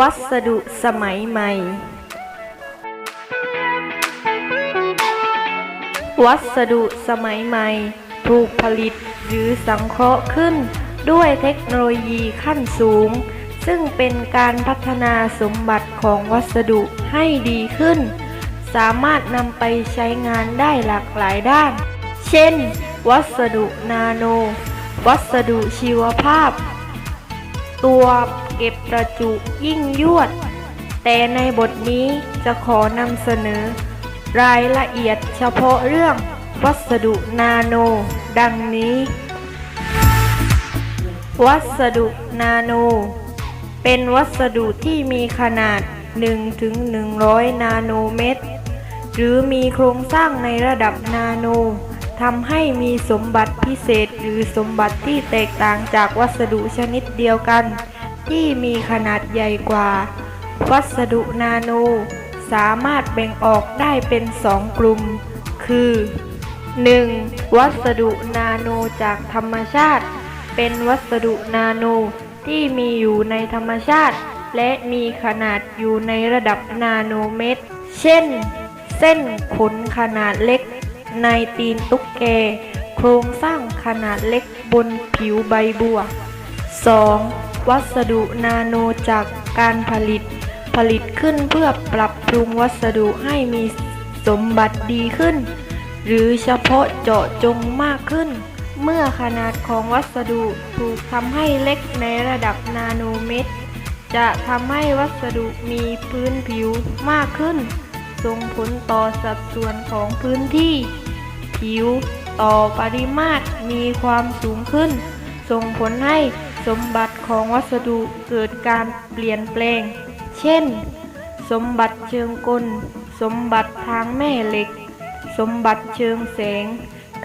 วัสดุสมัยใหม่ วัสดุสมัยใหม่ ถูกผลิตหรือสังเคราะห์ขึ้นด้วยเทคโนโลยีขั้นสูง ซึ่งเป็นการพัฒนาสมบัติของวัสดุให้ดีขึ้น สามารถนำไปใช้งานได้หลากหลายด้าน เช่น วัสดุนาโน วัสดุชีวภาพ ตัวเก็บประจุยิ่งยวด แต่ในบทนี้จะขอนำเสนอ รายละเอียดเฉพาะเรื่องวัสดุนาโน ดังนี้ วัสดุนาโน เป็นวัสดุที่มีขนาด 1-100 นาโนเมตร หรือมีโครงสร้างในระดับนาโน ทำให้มีสมบัติพิเศษหรือสมบัติที่แตกต่างจากวัสดุชนิดเดียวกัน ที่มีขนาดใหญ่กว่า วัสดุนาโน สามารถแบ่งออกได้เป็นสองกลุ่ม คือ 1. วัสดุนาโนจากธรรมชาติ เป็นวัสดุนาโนที่มีอยู่ในธรรมชาติ และมีขนาดอยู่ในระดับนาโนเมตร เช่น เส้นขนขนาดเล็ก ในตีนตุ๊กแก โครงสร้างขนาดเล็กบนผิวใบบัว 2. วัสดุนาโนจากการผลิต ผลิตขึ้นเพื่อปรับปรุงวัสดุให้มีสมบัติดีขึ้น หรือเฉพาะเจาะจงมากขึ้น เมื่อขนาดของวัสดุถูกทำให้เล็กในระดับนาโนเมตร จะทำให้วัสดุมีพื้นผิวมากขึ้น ส่งผลต่อสัดส่วนของพื้นที่ ผิว ต่อปริมาตรมีความสูงขึ้น ส่งผลให้สมบัติของวัสดุเกิดการเปลี่ยนแปลง เช่น สมบัติเชิงกล สมบัติทางแม่เหล็ก สมบัติเชิงแสง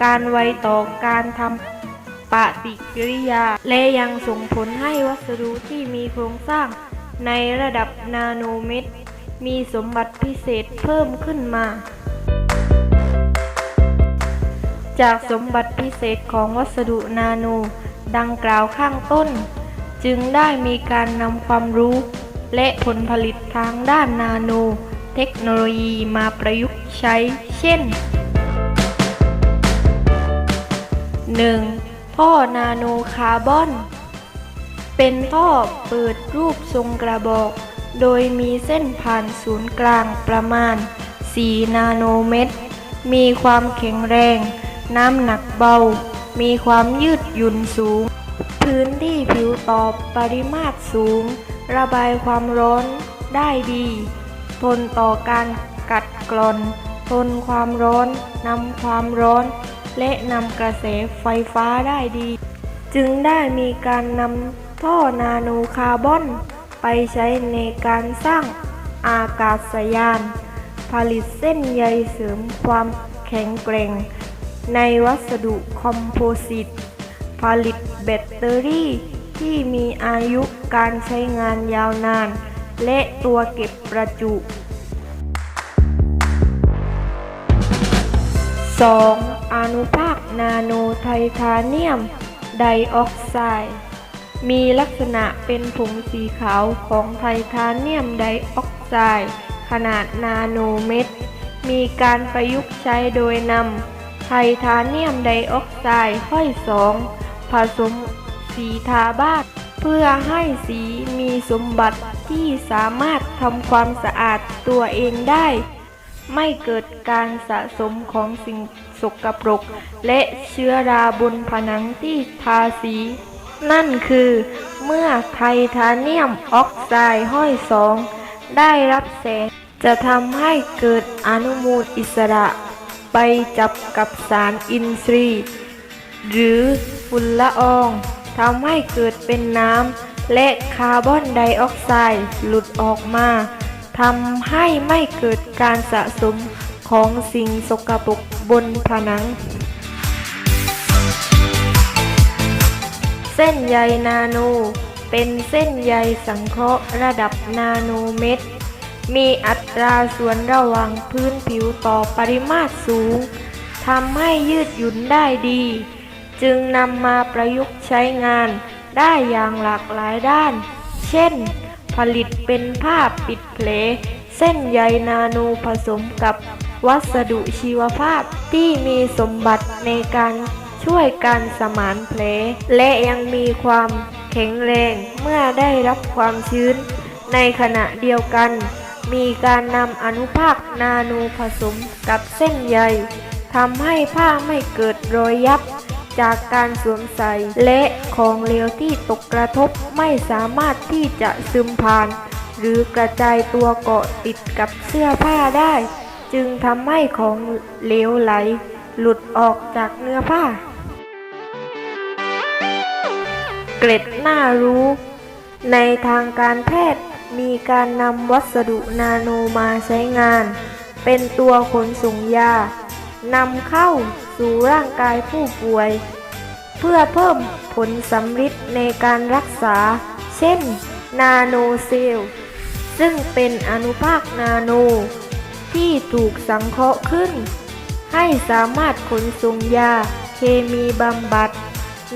การไวต่อการทำปฏิกิริยา และยังส่งผลให้วัสดุที่มีโครงสร้าง ในระดับนาโนเมตร มีสมบัติพิเศษเพิ่มขึ้นมา จากสมบัติพิเศษของวัสดุนาโน ดังกล่าวข้างต้น จึงได้มีการนำความรู้ และผลผลิตทางด้านนาโน เทคโนโลยีมาประยุกต์ใช้ เช่น 1. ท่อนาโนคาร์บอน เป็นท่อเปิดรูปทรงกระบอก โดยมีเส้นผ่านศูนย์กลางประมาณ 4 นาโนเมตร มีความแข็งแรง น้ำหนักเบา มีความยืดหยุ่นสูง พื้นที่ผิวตอบปริมาตรสูง ระบายความร้อนได้ดี ทนต่อการกัดกร่อน ทนความร้อนนำความร้อน และนำกระแสไฟฟ้าได้ดี จึงได้มีการนำท่อนาโนคาร์บอน ไปใช้ในการสร้างอากาศยาน ผลิตเส้นใยเสริมความแข็งแกร่ง ในวัสดุคอมโพสิต ผลิตแบตเตอรี่ที่มีอายุการใช้งานยาวนาน และตัวเก็บประจุ 2. อนุภาคนาโนไทเทเนียม ไดออกไซด์มีลักษณะเป็นผงสีขาวของไทเทเนียมไดออกไซด์ขนาดนาโนเมตร มีการประยุกต์ใช้โดยนำ ไทเทเนียมไดออกไซด์ห้อยสองผสมสีทาบ้านเพื่อให้สีมีสมบัติที่สามารถทำความสะอาดตัวเองได้ ไม่เกิดการสะสมของสิ่งสกปรก และเชื้อราบนผนังที่ทาสี นั่นคือ เมื่อไทเทเนียมออกไซด์ห้อยสองได้รับแสงจะทำให้เกิดอนุมูลอิสระ ไปจับกับสารอินทรีย์ หรือฝุ่นละอองทำให้เกิดเป็นน้ำและคาร์บอนไดออกไซด์หลุดออกมาทำให้ไม่เกิดการสะสมของสิ่งสกปรกบนผนัง เส้นใยนาโน เป็นเส้นใยสังเคราะห์ระดับนาโนเมตร มีอัตราส่วนระหว่างพื้นผิวต่อปริมาตรสูงทำให้ยืดหยุ่นได้ดี จึงนำมาประยุกต์ใช้งานได้อย่างหลากหลายด้าน เช่น ผลิตเป็นผ้าปิดแผลเส้นใยนาโนผสมกับวัสดุชีวภาพที่มีสมบัติในการช่วยการสมานแผลและยังมีความแข็งแรงเมื่อได้รับความชื้นในขณะเดียวกัน มีการนำอนุภาคนาโนผสมกับเส้นใยทำให้ผ้าไม่เกิดรอยยับ จากการสวมใส่และของเหลวที่ตกกระทบไม่สามารถที่จะซึมผ่าน หรือกระจายตัวเกาะติดกับเสื้อผ้าได้ จึงทำให้ของเหลวไหล หลุดออกจากเนื้อผ้า เกร็ดน่ารู้ ในทางการแพทย์ มีการนำวัสดุนาโนมาใช้งาน เป็นตัวขนส่งยานำเข้าสู่ร่างกายผู้ป่วย เพื่อเพิ่มผลสำฤทธิ์ในการรักษา เช่น นาโนเซลล์ซึ่งเป็นอนุภาคนาโน ที่ถูกสังเคราะห์ขึ้น ให้สามารถขนส่งยาเคมีบำบัด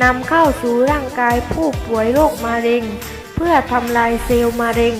นำเข้าสู่ร่างกายผู้ป่วยโรคมะเร็ง พื่อทำลายเซลล์มะเร็ง